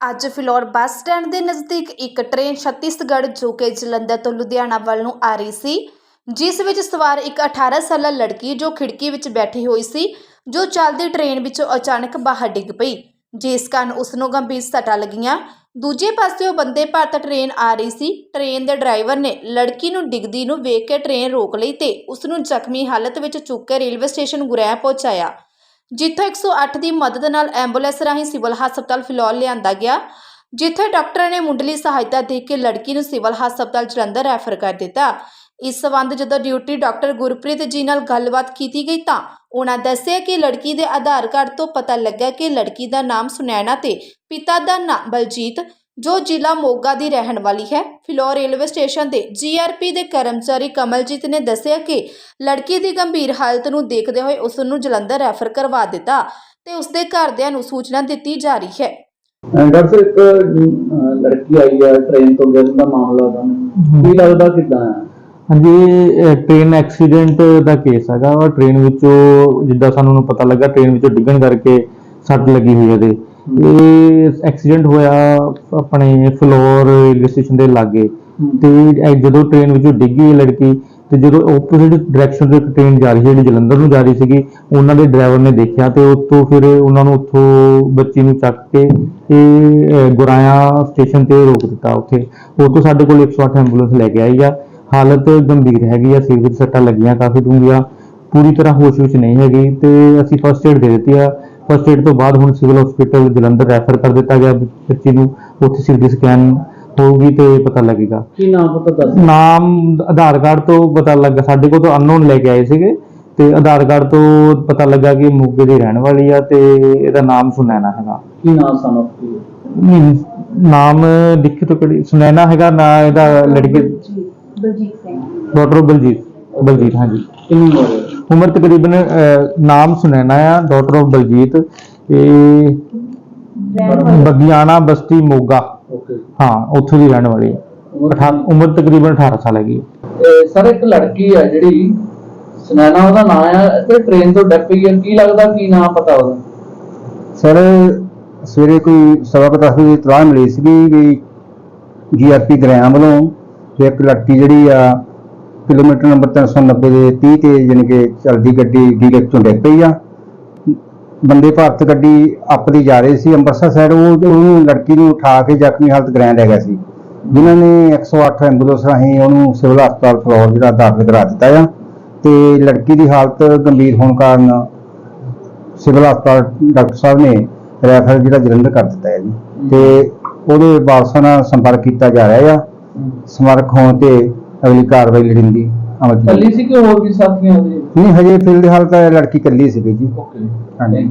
ਅੱਜ Phillaur bus stand ਦੇ ਨਜ਼ਦੀਕ ਇੱਕ ਟ੍ਰੇਨ ਛੱਤੀਸਗੜ੍ਹ ਜੋ ਕਿ ਜਲੰਧਰ ਤੋਂ ਲੁਧਿਆਣਾ ਵੱਲ ਨੂੰ ਆ ਰਹੀ ਸੀ, ਜਿਸ ਵਿੱਚ ਸਵਾਰ ਇੱਕ 18 ਸਾਲਾ ਲੜਕੀ ਜੋ ਖਿੜਕੀ ਵਿੱਚ ਬੈਠੀ ਹੋਈ ਸੀ, ਜੋ ਚੱਲਦੀ ਟ੍ਰੇਨ ਵਿੱਚੋਂ ਅਚਾਨਕ ਬਾਹਰ ਡਿੱਗ ਪਈ, ਜਿਸ ਕਾਰਨ ਉਸ ਨੂੰ ਗੰਭੀਰ ਸੱਟਾਂ ਲੱਗੀਆਂ। ਦੂਜੇ ਪਾਸੇ ਉਹ ਬੰਦੇ ਭਾਰਤ ਟ੍ਰੇਨ ਆ ਰਹੀ ਸੀ। ਟ੍ਰੇਨ ਦੇ ਡਰਾਈਵਰ ਨੇ ਲੜਕੀ ਨੂੰ ਡਿੱਗਦੀ ਨੂੰ ਵੇਖ ਕੇ ਟ੍ਰੇਨ ਰੋਕ ਲਈ ਤੇ ਉਸ ਨੂੰ ਜ਼ਖਮੀ ਹਾਲਤ ਵਿੱਚ ਚੁੱਕ ਕੇ ਰੇਲਵੇ ਸਟੇਸ਼ਨ ਗੁਰੇਆ ਪਹੁੰਚਾਇਆ। ਜਿੱਥੇ 108 ਦੀ ਮਦਦ ਨਾਲ ਐਂਬੂਲੈਂਸ ਰਾਹੀਂ ਸਿਵਲ ਹਸਪਤਾਲ ਫਿਲੌਰ ਲਿਆਂਦਾ ਗਿਆ, ਜਿੱਥੇ ਡਾਕਟਰਾਂ ਨੇ ਮੁੰਡਲੀ ਸਹਾਇਤਾ ਦੇ ਕੇ ਲੜਕੀ ਨੂੰ ਸਿਵਲ ਹਸਪਤਾਲ ਜਲੰਧਰ ਰੈਫਰ ਕਰ ਦਿੱਤਾ। ਇਸ ਸਬੰਧ ਜਦੋਂ ਡਿਊਟੀ ਡਾਕਟਰ ਗੁਰਪ੍ਰੀਤ ਜੀ ਨਾਲ ਗੱਲਬਾਤ ਕੀਤੀ ਗਈ ਤਾਂ ਉਹਨਾਂ ਦੱਸਿਆ ਕਿ ਲੜਕੀ ਦੇ ਆਧਾਰ ਕਾਰਡ ਤੋਂ ਪਤਾ ਲੱਗਾ ਕਿ ਲੜਕੀ ਦਾ ਨਾਮ ਸੁਨੈਣਾ ਤੇ ਪਿਤਾ ਦਾ ਨਾਮ ਬਲਜੀਤ ਜੋ ਜ਼ਿਲ੍ਹਾ ਮੋਗਾ ਦੀ ਰਹਿਣ ਵਾਲੀ ਹੈ ਫਿਲੌਰ ਰੇਲਵੇ ਸਟੇਸ਼ਨ ਤੇ ਜੀਆਰਪੀ ਦੇ ਕਰਮਚਾਰੀ ਕਮਲਜੀਤ ਨੇ ਦੱਸਿਆ ਕਿ ਲੜਕੀ ਦੀ ਗੰਭੀਰ ਹਾਲਤ ਨੂੰ ਦੇਖਦੇ ਹੋਏ ਉਸ ਨੂੰ ਜਲੰਧਰ ਰੈਫਰ ਕਰਵਾ ਦਿੱਤਾ ਤੇ ਉਸ ਦੇ ਘਰਦਿਆਂ ਨੂੰ ਸੂਚਨਾ ਦਿੱਤੀ ਜਾ ਰਹੀ ਹੈ। ਅਹ ਡਾਕਟਰ ਸਾਹਿਬ, ਇੱਕ ਅਹ, ਲੜਕੀ ਆਈ ਹੈ ਟ੍ਰੇਨ ਤੋਂ ਗਿਰਨ ਦਾ ਮਾਮਲਾ ਦਾ ਕੀ ਲੱਗਦਾ ਕਿਦਾਂ ਹੈ? ਹਾਂਜੀ ਇਹ ਟ੍ਰੇਨ ਐਕਸੀਡੈਂਟ ਦਾ ਕੇਸ ਹੈਗਾ ਔਰ ਟ੍ਰੇਨ ਵਿੱਚੋਂ ਜਿੱਦਾਂ ਸਾਨੂੰ ਨੂੰ ਪਤਾ ਲੱਗਾ ਟ੍ਰੇਨ ਵਿੱਚੋਂ ਡਿੱਗਣ ਕਰਕੇ ਸੱਟ ਲੱਗੀ ਹੋਈ ਹੈ ਇਹਦੇ ਇਹ ਐਕਸੀਡੈਂਟ ਹੋਇਆ ਆਪਣੇ ਫਲੋਰ ਰੇਲਵੇ ਸਟੇਸ਼ਨ ਦੇ ਲਾਗੇ। ਤੇ ਇਹ ਜਦੋਂ ਟ੍ਰੇਨ ਵਿੱਚੋਂ ਡਿੱਗੀ ਇਹ ਲੜਕੀ ਤੇ ਜਦੋਂ ਆਪੋਜ਼ਿਟ ਡਾਇਰੈਕਸ਼ਨ ਦੇ ਟ੍ਰੇਨ ਜਾ ਰਹੀ ਸੀ ਜਿਹੜੀ ਜਲੰਧਰ ਨੂੰ ਜਾ ਰਹੀ ਸੀਗੀ ਉਹਨਾਂ ਦੇ ਡਰਾਈਵਰ ਨੇ ਦੇਖਿਆ ਤੇ ਉੱਥੋਂ ਫਿਰ ਉਹਨਾਂ ਨੂੰ ਉੱਥੋਂ ਬੱਚੀ ਨੂੰ ਚੱਕ ਕੇ ਇਹ ਗੁਰਾਇਆ ਸਟੇਸ਼ਨ ਤੇ ਰੋਕ ਦਿੱਤਾ ਉੱਥੇ। ਉਹ ਤੋਂ ਸਾਡੇ ਕੋਲ 108 ਐਂਬੂਲੈਂਸ ਲੈ ਕੇ ਆਈ ਆ। ਹਾਲਤ ਗੰਭੀਰ ਹੈਗੀ ਆ ਸਿਰ ਵਿੱਚ ਸੱਟਾਂ ਲੱਗੀਆਂ ਕਾਫੀ ਡੂੰਘੀਆਂ। ਪੂਰੀ ਤਰ੍ਹਾਂ ਹੋਸ਼ ਵਿੱਚ ਨਹੀਂ ਹੈਗੀ ਤੇ ਅਸੀਂ ਫਸਟ ਏਡ ਦੇ ਦਿੱਤੀ ਆ। ਫਸਟ ਏਡ ਤੋਂ ਬਾਅਦ ਹੁਣ ਸਿਵਲ ਹਸਪੀਟਲ ਜਲੰਧਰ ਰੈਫਰ ਕਰ ਦਿੱਤਾ ਗਿਆ ਬੱਚੀ ਨੂੰ ਉੱਥੇ ਸਿਟੀ ਸਕੈਨ ਹੋਊਗੀ ਤੇ ਪਤਾ ਲੱਗੇਗਾ। ਕੀ ਨਾਮ ਪਤਾ ਦੱਸ ਨਾਮ ਆਧਾਰ ਕਾਰਡ ਤੋਂ ਪਤਾ ਲੱਗਾ ਸਾਡੇ ਕੋਲ ਤਾਂ ਅਨਨੋਨ ਲੈ ਕੇ ਆਏ ਸੀਗੇ ਤੇ ਆਧਾਰ ਕਾਰਡ ਤੋਂ ਪਤਾ ਲੱਗਾ ਕਿ ਮੋਗੇ ਦੀ ਰਹਿਣ ਵਾਲੀ ਆ ਤੇ ਇਹਦਾ ਨਾਮ ਸੁਨੈਨਾ ਹੈਗਾ। ਕੀ ਨਾਮ ਕੀ ਨਹੀਂ, ਨਾਮ ਲਿਖੇ ਤੋਂ ਕਿਹੜੀ? ਸੁਨੈਨਾ ਹੈਗਾ ਨਾ ਇਹਦਾ ਲੜਕੇ ਬਲਜੀਤ ਸਿੰਘ। ਡਾਕਟਰ ਬਲਜੀਤ ਬਲਜੀਤ ਹਾਂਜੀ। ਕਿੰਨੀ ਉਮਰ ਹੈ? ਉਮਰ ਤਕਰੀਬਨ ਨਾਮ ਸੁਨੈਨਾ ਆ ਡਾਕਟਰ ਆਫ ਬਲਜੀਤ ਇਹ ਬਗਿਆਣਾ ਬਸਤੀ ਮੋਗਾ। ਓਕੇ ਹਾਂ ਉੱਥੋਂ ਦੀ ਰਹਿਣ ਵਾਲੀ ਹੈ ਉਮਰ ਤਕਰੀਬਨ 18 ਸਾਲ ਹੈਗੀ ਹੈ ਸਰ ਇੱਕ ਲੜਕੀ ਹੈ ਜਿਹੜੀ ਸੁਨੈਣਾ ਉਹਦਾ ਨਾਮ ਹੈ ਤੇ ਟ੍ਰੇਨ ਤੋਂ ਡੱਪ ਗਈ ਕੀ ਲੱਗਦਾ ਕੀ ਨਾਮ ਪਤਾ ਉਹਦਾ? ਸਰ ਸਵੇਰੇ ਕੋਈ ਸਵਾ ਕੁ ਦਸ ਵਜੇ ਇਤਲਾਹ ਮਿਲੀ ਸੀਗੀ ਵੀ ਜੀਆਰਪੀ ਗ੍ਰਾਮ ਵੱਲੋਂ ਇੱਕ ਲੜਕੀ ਜਿਹੜੀ ਆ ਕਿਲੋਮੀਟਰ ਨੰਬਰ 390 ਦੇ 30 ਤੇ ਜਾਣੀ ਕਿ ਚਲਦੀ ਗੱਡੀ ਡੀਲੈਕ ਤੋਂ ਡਿੱਗ ਪਈ ਆ। ਬੰਦੇ ਭਾਰਤ ਗੱਡੀ ਅੱਪ ਦੀ ਜਾ ਰਹੀ ਸੀ ਅੰਮ੍ਰਿਤਸਰ ਸਾਈਡ ਉਹ ਉਹਨੂੰ ਲੜਕੀ ਨੂੰ ਉਠਾ ਕੇ ਜ਼ਖਮੀ ਹਾਲਤ ਗ੍ਰੈਂਡ ਹੈਗਾ ਸੀ। ਜਿਨ੍ਹਾਂ ਨੇ 108 ਐਂਬੂਲੈਂਸ ਰਾਹੀਂ ਉਹਨੂੰ ਸਿਵਲ ਹਸਪਤਾਲ ਫਲੋਰ ਜਿਹੜਾ ਦਾਖਲ ਕਰਾ ਦਿੱਤਾ ਆ ਤੇ ਲੜਕੀ ਦੀ ਹਾਲਤ ਗੰਭੀਰ ਹੋਣ ਕਾਰਨ ਸਿਵਲ ਹਸਪਤਾਲ ਡਾਕਟਰ ਸਾਹਿਬ ਨੇ ਰੈਫਰ ਜਿਹੜਾ ਜਲੰਧਰ ਕਰ ਦਿੱਤਾ ਹੈ ਜੀ। ਤੇ ਉਹਦੇ ਵਾਰਸਾਂ ਨਾਲ ਸੰਪਰਕ ਕੀਤਾ ਜਾ ਰਿਹਾ ਆ। ਸਮਰਕ ਹੋਣ ਤੇ ਅਗਲੀ ਕਾਰਵਾਈ ਲੜਿੰਦੀ ਅਮਲ ਚ ਕੱਲੀ ਸੀ ਕਿ ਹੋਰ ਵੀ ਸਾਥੀਆਂ ਉਹਦੇ ਨਹੀਂ ਹਜੇ ਫਿਲਹਾਲ ਤਾਂ ਲੜਕੀ ਇਕੱਲੀ ਸੀਗੀ ਜੀ। ਓਕੇ ਹਾਂਜੀ।